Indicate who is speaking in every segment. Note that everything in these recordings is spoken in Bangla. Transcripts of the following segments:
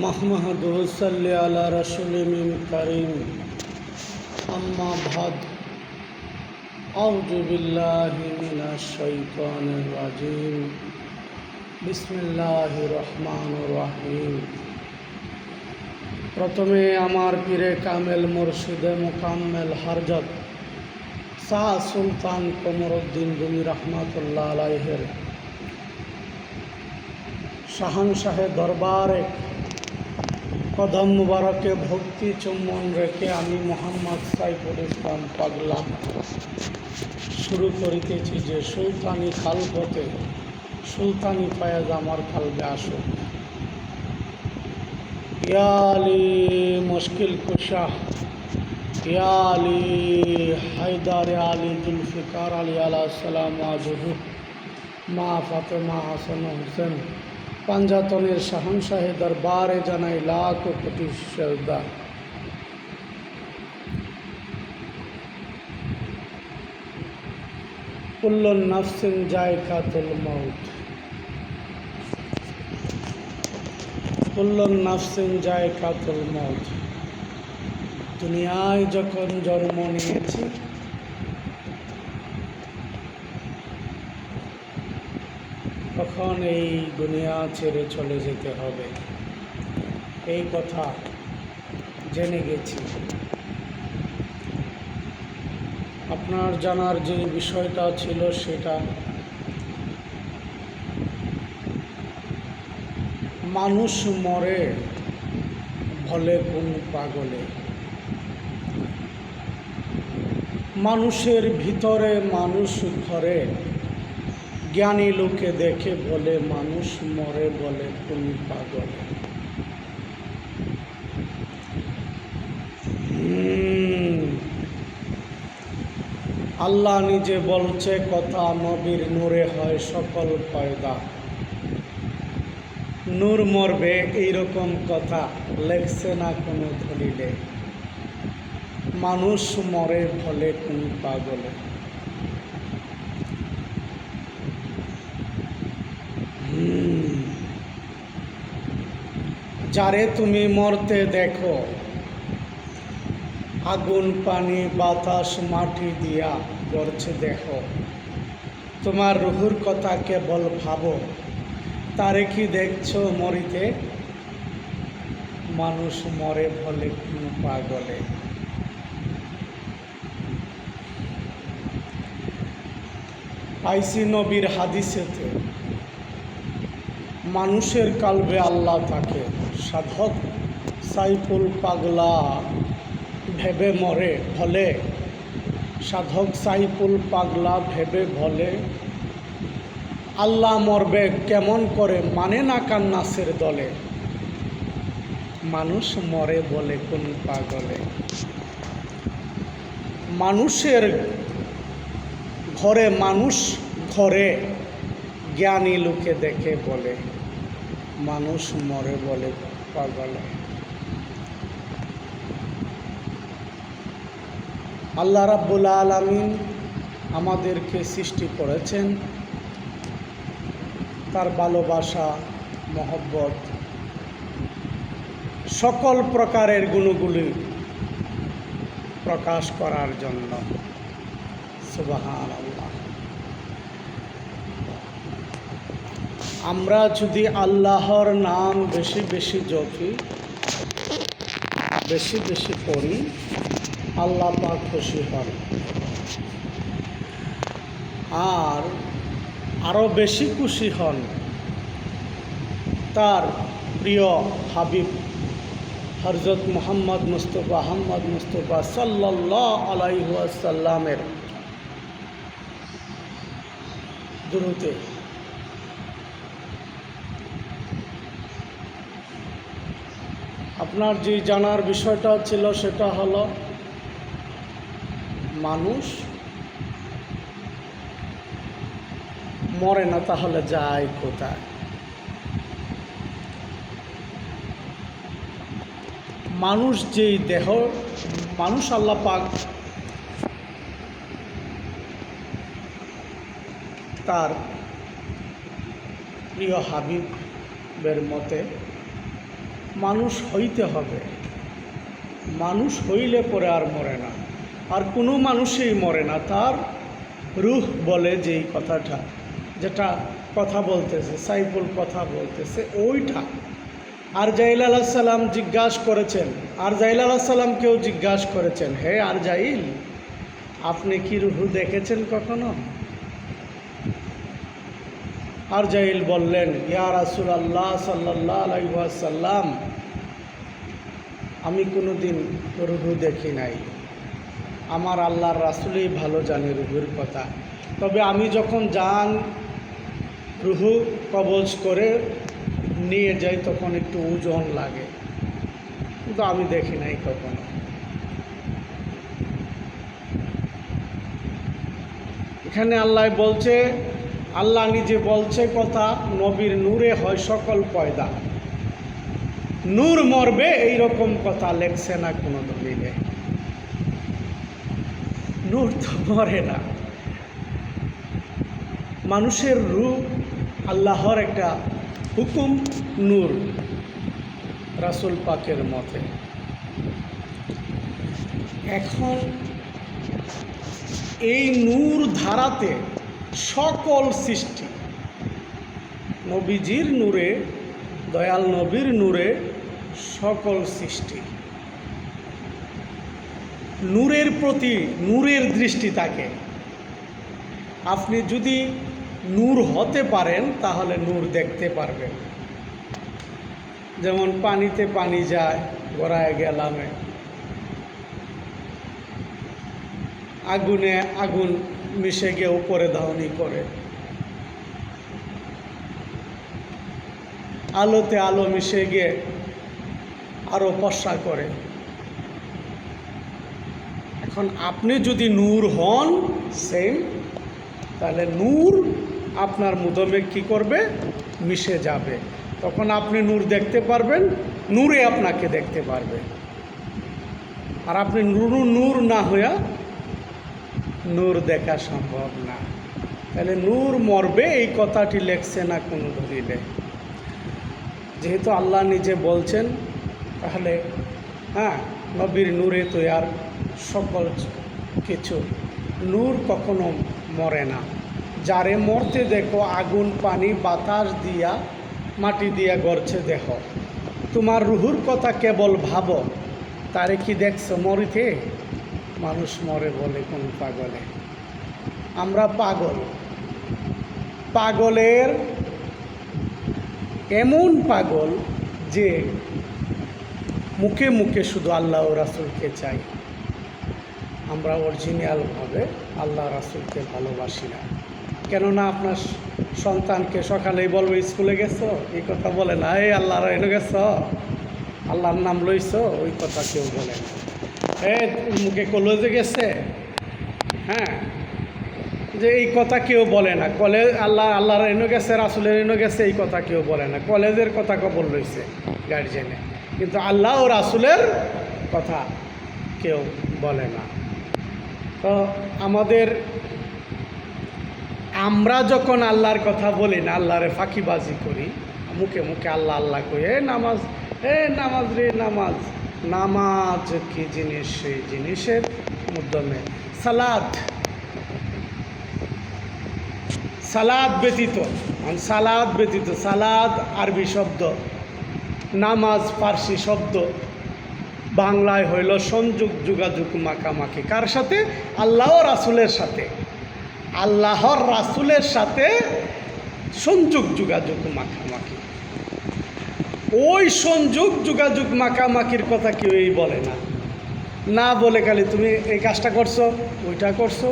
Speaker 1: محمد صلی علی رسول من کریم۔ اما بھد اعوذ باللہ من الشیطان الرجیم۔ بسم اللہ الرحمن الرحیم۔ প্রথমে مرشد পীরে حرجت شاہ سلطان قمر শাহ সুলতান কমরউদ্দিন গুমি রহমাতুল্লাহ আলাইহের শাহান শাহে দরবারে কদম মুবারকে ভক্তি চুম্বন রেখে আমি মোহাম্মদ সাইফুল ইসলাম পাগলা। শুরু করিতেছি যে সুলতানি খালপথে সুলতানি ফায়াজ আমার খালবে আসুক। ইয়ালি মুশকিল কুশা ইয়ালি হায়দার আলী জুলফিকার আলী আলাহ সালাম আজহু। মা ফাতেমা হাসান হোসেন পাঞ্জাতনের শাহনশাহে দরবারে জানাই লাখ কোটি শ্রদ্ধা। কুল্লুন নাফসিন জায়কাতুল মউত। কুল্লুন নাফসিন জায়কাতুল মউত। দুনিয়ায় যখন জন্ম নিয়েছি তখন এই দুনিয়া ছেড়ে চলে যেতে হবে? এই কথা জেনে গেছি। আপনার জানার যে বিষয়টা ছিল সেটা মানুষ মরে ভলে কোন পাগলে? মানুষের ভিতরে মানুষ ঘরে জ্ঞানী লোকে দেখে বলে, মানুষ মরে বলে কোন পাগলে। আল্লাহ নিজে বলছে, কথা নবীর নূরে হয় সকল পয়দা। নূর মরবে এইরকম কথা লেখছে না কোনো ধরিলে মানুষ মরে ভলে কোন পাগলে। যারে তুমি মরতে দেখো, আগুন, পানি, বাতাস, মাটি দিয়া করছে দেখো। তোমার রুহুর কথা কেবল ভাবো, তারে কি দেখছ মরিতে? মানুষ মরে বলে কোন পাগলে। পাইসি নবীর হাদিসেতে মানুষের কালবে আল্লাহ থাকে সাধক সাইফুল পাগলা ভেবে মরে ভলে সাধক সাইফুল পাগলা ভেবে ভলে আল্লাহ মরবে কেমন করে? মানে না কান্নাসের দলে? মানুষ মরে বলে কোন পাগলে? মানুষের ঘরে মানুষ ঘরে, জ্ঞানী লোকে দেখে বলে। মানুষ মরে বলে পাগলে। আল্লাহ রাব্বুল আলামিন আমাদেরকে সৃষ্টি করেছেন। তার ভালোবাসা, মহব্বত, সকল প্রকারের গুণগুলি প্রকাশ করার জন্য। সুবাহান আল্লাহ আমরা যদি আল্লাহর নাম বেশি বেশি জপি, বেশি বেশি পড়ি আল্লাহ পাক খুশি হন। আর আরও বেশি খুশি হন তার প্রিয় হাবিব হরজত মোহাম্মদ মুস্তফা আহম্মদ মুস্তফা সাল্লাহ আলাইসাল্লামের দুরুতে আপনার যে জানার বিষয়টা ছিল সেটা হলো মানুষ মরে না তাহলে যায় কোথায়? মানুষ যেই দেহ, মানুষ আল্লাহ পাক তার প্রিয় হাবিবের মতে মানুষ হইতে হবে। মানুষ হইলে পরে আর মরে না। আর কোনো মানুষই মরে না। তার রুহ বলে যেই কথাটা, যেটা কথা বলতেছে, সাইফুল কথা বলতেছে, ওইটা। আর জাইল আলাহ সাল্লাম জিজ্ঞাসা করেছেন। আর জাইল আলাহ সাল্লামকেও জিজ্ঞাসা করেছেন, হে আর জাইল, আপনি কি রুহু দেখেছেন কখনো? আর জাইল বললেন, ইয়া রাসুল আল্লাহ সাল্লাহ আলাইসাল্লাম আমি কোনো দিন রুহু দেখি নাই। আমার আল্লাহর রাসুলই ভালো জানে রুহুর কথা। তবে আমি যখন যান, রুহু কবজ করে নিয়ে যাই, তখন একটু ওজন লাগে। কিন্তু আমি দেখি নাই কখনো। এখানে আল্লাহ বলছে, আল্লাহ নিজে বলছে কথা, নবীর নূরে হয় সকল পয়দা। নূর মরবে এই রকম কথা লেখছে না কোনো দলিলে। নূর তো মরে না। মানুষের রূপ আল্লাহর একটা হুকুম, নূর রাসুল পাকের মতে। এখন এই নূর ধারাতে সকল সৃষ্টি, নবীজির নূরে, দয়াল নবীর নূরে সকল সৃষ্টি। নূরের প্রতি নূরের দৃষ্টি থাকে আপনি যদি নূর হতে পারেন, তাহলে নূর দেখতে পারবেন। যেমন পানিতে পানি যায়, গড়ায় গেলামে। আগুনে আগুন মিশে গিয়ে উপরে ধাওনি করে। আলোতে আলো মিশে গিয়ে আরও পশা করে। এখন আপনি যদি নূর হন সেম তাহলে নূর আপনার মুদমে কি করবে? মিশে যাবে। তখন আপনি নূর দেখতে পারবেন, নূরে আপনাকে দেখতে পারবে। আর আপনি নুরু, নূর না হইয়া নূর দেখা সম্ভব না। তাহলে নূর মরবে, এই কথাটি লেখছে না কোনো দলিলে যেহেতু আল্লাহ নিজে বলছেন তাহলে হ্যাঁ নবীর নূরে তো আর সকল কিছু। নূর কখনো মরে না। যারে মরতে দেখো, আগুন, পানি, বাতাস দিয়া, মাটি দিয়া গড়ছে দেহ। তোমার রুহুর কথা কেবল ভাবো। তারে কি দেখছ মরিতে? মানুষ মরে বলে কোন পাগলে। আমরা পাগল। পাগলের এমন পাগল যে মুখে মুখে শুধু আল্লাহ ও রাসুলকে চাই। আমরা অরিজিনালভাবে আল্লাহ রাসুলকে ভালোবাসি না। কেননা আপনার সন্তানকে সকালেই বলবে, স্কুলে গেছো? এই কথা বলে না। এই আল্লাহর এনে গেছ? আল্লাহর নাম লইছ? ওই কথা কেউ বলে না। এ, মুখে কলেজে গেছে? হ্যাঁ। যে এই কথা কেউ বলে না। কলেজ আল্লাহ আল্লাহর এনে গেছে, রাসুলের এনে গেছে, এই কথা কেউ বলে না। কলেজের কথা কবল লইছে গার্জেনে কিন্তু আল্লাহ ও রাসুলের কথা কেউ বলে না। তো আমাদের আমরা যখন আল্লাহর কথা বলি না, আল্লাহরে ফাঁকিবাজি করি, মুখে মুখে আল্লাহ আল্লাহ কই এ নামাজ এ নামাজ রে, নামাজ। নামাজ কি জিনিস? সেই জিনিসের মাধ্যমে সালাদ। সালাদ ব্যতীত মানে সালাদ ব্যতীত, সালাদ আরবি শব্দ। নামাজ ফার্সি শব্দ। বাংলায় হইল সংযোগ, যোগাযোগ, মাখামাখি। কার সাথে? আল্লাহ রাসুলের সাথে। আল্লাহর রাসুলের সাথে সংযোগ, যোগাযোগ, মাখামাখি। ওই সংযোগ, যোগাযোগ, মাখামাখির কথা কেউই বলে না। না বলে খালি তুমি এই কাজটা করছ, ওইটা করছ,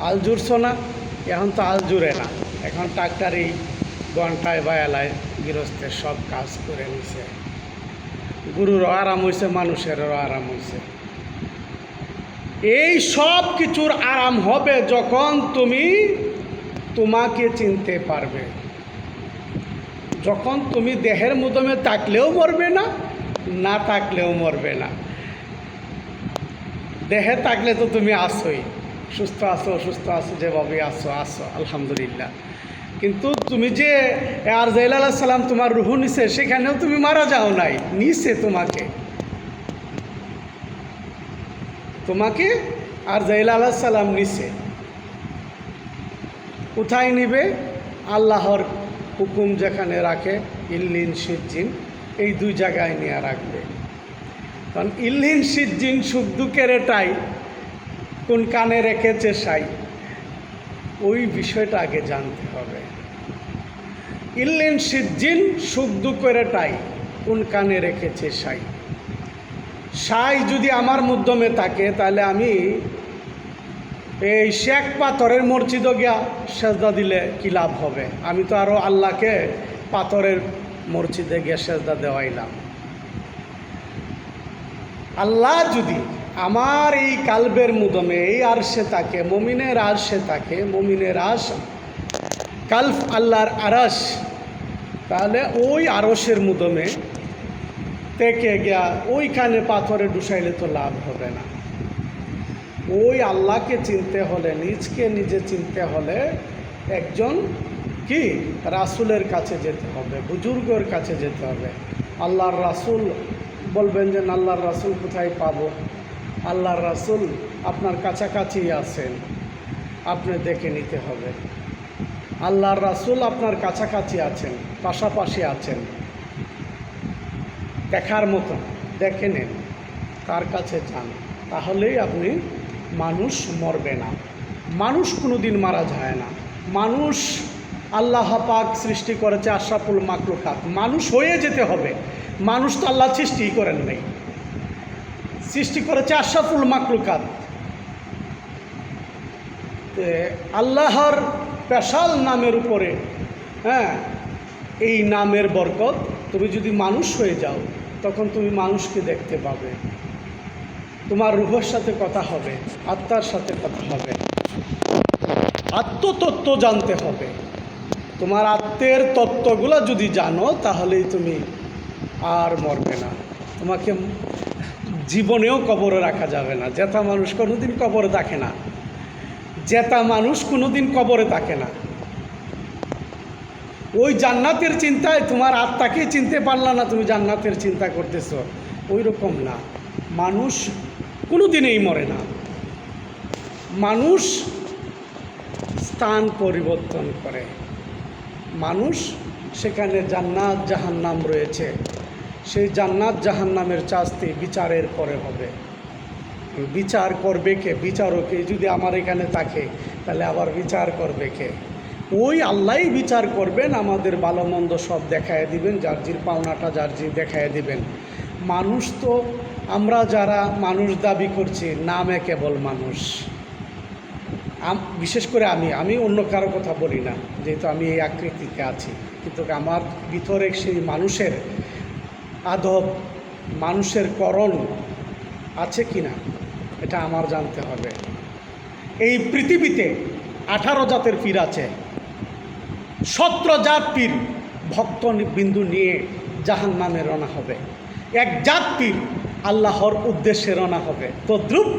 Speaker 1: আল জুড়ছো না। এখন তো আল জুড়ে না। এখন ট্রাক্টারই ঘন্টায় বা গৃহস্থের সব কাজ করে নিছে। গুরুরও আরাম হয়েছে মানুষেরও আরাম হয়েছে এই সব কিছুর আরাম হবে যখন তুমি তোমাকে চিনতে পারবে। যখন তুমি দেহের মতমে থাকলেও মরবে না না থাকলেও মরবে না। দেহে থাকলে তো তুমি আসোই সুস্থ আছো, অসুস্থ আছো যেভাবে আসো আসো আলহামদুলিল্লাহ। কিন্তু তুমি যে আর জাইল সালাম তোমার রুহু নিছে, সেখানেও তুমি মারা যাও নাই, নিছে তোমাকে। তোমাকে আর জাইল সালাম নিছে। কোথায় নিবে আল্লাহর হুকুম যেখানে রাখে, ইল্লিন সিজ্জিন, এই দুই জায়গায় নিয়ে রাখবে। কারণ ইল্লিন সিজ্জিন সুখ দুঃখের এটাই কোন কানে রেখেছে সাই। ওই বিষয়টা আগে জানতে হবে। ইল্লিন সিজ্জিন সুখ দুঃখের এটাই কোন কানে রেখেছে সাই। সাই যদি আমার মাধ্যমে থাকে, তাহলে আমি এই শেখ পাথরের মসজিদও গিয়া সেজদা দিলে কি লাভ হবে? আমি তো আরও আল্লাহকে পাথরের মসজিদে গিয়ে সেজদা দেওয়াইলাম। আল্লাহ যদি আমার এই কালবের মুদমে এই আরশে তাকে, মমিনের আরশে তাকে, মমিনের আশ কালফ আল্লাহর আরস তাহলে ওই আরসের মুদমে থেকে গিয়া ওইখানে পাথরে ডুসাইলে তো লাভ হবে না। ওই আল্লাহকে চিনতে হলে, নিজকে নিজে চিনতে হলে একজন কি? রাসুলের কাছে যেতে হবে, বুজুর্গর কাছে যেতে হবে। আল্লাহর রাসুল বলবেন যে, আল্লাহর রাসুল কোথায় পাবো? আল্লাহর রাসুল আপনার কাছাকাছি আছেন। আপনি দেখে নিতে হবে। আল্লাহর রাসুল আপনার কাছাকাছি আছেন, পাশাপাশি আছেন। দেখার মতো দেখে নেন তার কাছে যান। তাহলেই আপনি মানুষ মরবে না। মানুষ কোনো দিন মারা যায় না। মানুষ আল্লাহ পাক সৃষ্টি করেছে আশরাফুল মাকলুকাত মানুষ হয়ে যেতে হবে। মানুষ তো আল্লাহ সৃষ্টি করেন নাই। সৃষ্টি করেছে আশরাফুল মাকলুকাত। আল্লাহর স্পেশাল নামের উপরে হ্যাঁ এই নামের বরকত তুমি যদি মানুষ হয়ে যাও, তখন তুমি মানুষকে দেখতে পাবে। তোমার রুহের সাথে কথা হবে, আত্মার সাথে কথা হবে। আত্মতত্ত্ব জানতে হবে। তোমার আত্মের তত্ত্বগুলো যদি জানো, তাহলেই তুমি আর মরবে না। তোমাকে জীবনেও কবরে রাখা যাবে না। জেতা মানুষ কোনোদিন কবরে থাকে না। জেতা মানুষ কোনোদিন কবরে থাকে না। ওই জান্নাতের চিন্তায় তোমার আত্মাকে চিনতে পারলা না, তুমি জান্নাতের চিন্তা করতেছ। ওই রকম না। মানুষ কোনো দিনেই মরে না। মানুষ স্থান পরিবর্তন করে। মানুষ সেখানে জান্নাত, জাহান্নাম রয়েছে। সেই জান্নাত জাহান্নামের চাস্তি বিচারের পরে হবে। বিচার করবে কে? বিচারকে যদি আমার এখানে থাকে, তাহলে আবার বিচার করবে কে? ওই আল্লাহই বিচার করবেন, আমাদের ভালো মন্দ সব দেখায় দিবেন, যার জির পাওনাটা যার জির দেখায় দিবেন। মানুষ তো আমরা যারা মানুষ দাবি করছি, নামে কেবল মানুষ। বিশেষ করে আমি আমি অন্য কারও কথা বলি না, যেহেতু আমি এই আকৃতিতে আছি। কিন্তু আমার ভিতরে সেই মানুষের আদব মানুষের করণ আছে কি না, এটা আমার জানতে হবে। এই পৃথিবীতে আঠারো জাতের পীর আছে। সতেরো জাত পীর ভক্ত বিন্দু নিয়ে জাহান নামে রওনা হবে। এক জাত পীর আল্লাহর উদ্দেশ্যে রওনা হবে। তদ্রুপ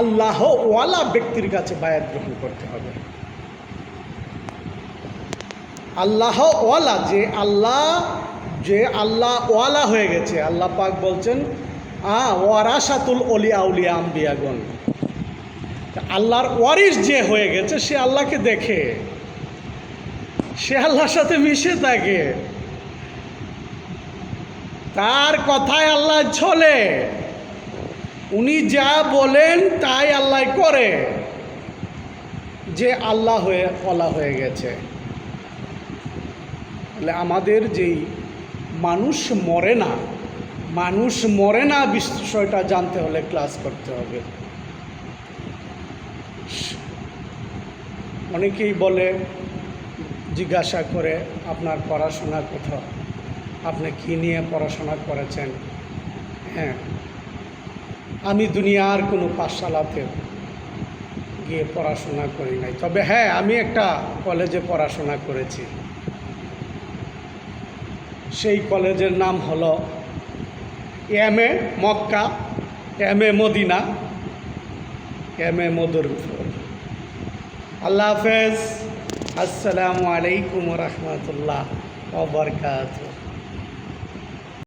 Speaker 1: আল্লাহ ওয়ালা ব্যক্তির কাছে বায়াত গ্রহণ করতে হবে। আল্লাহ ওয়ালা যে আল্লাহ যে আল্লাহ ওয়ালা হয়ে গেছে। আল্লাহ পাক বলছেন, আ, ওয়ারাসাতুল অলি আউলিয়া আম্বিয়াগণ আল্লাহর ওয়ারিস যে হয়ে গেছে, সে আল্লাহকে দেখে। সে আল্লাহর সাথে মিশে থাকে। তার কথায় আল্লাহ চলে। উনি যা বলেন, তাই আল্লাহ করে। যে আল্লাহ হয়ে বলা হয়ে গেছে। তাহলে আমাদের যেই মানুষ মরে না। মানুষ মরে না বিষয়টা জানতে হলে ক্লাস করতে হবে। অনেকেই বলে, জিজ্ঞাসা করে, আপনার পড়াশোনা কোথাও? আপনি কী নিয়ে পড়াশোনা করেছেন? হ্যাঁ। আমি দুনিয়ার কোনো পাঠশালাতে গিয়ে পড়াশোনা করি নাই। তবে হ্যাঁ আমি একটা কলেজে পড়াশোনা করেছি। সেই কলেজের নাম হলো M A Mecca, M A Medina, M A Madarpur আল্লাহ হাফেজ। আসসালামু আলাইকুম রহমতুল্লাহ ওবরকাত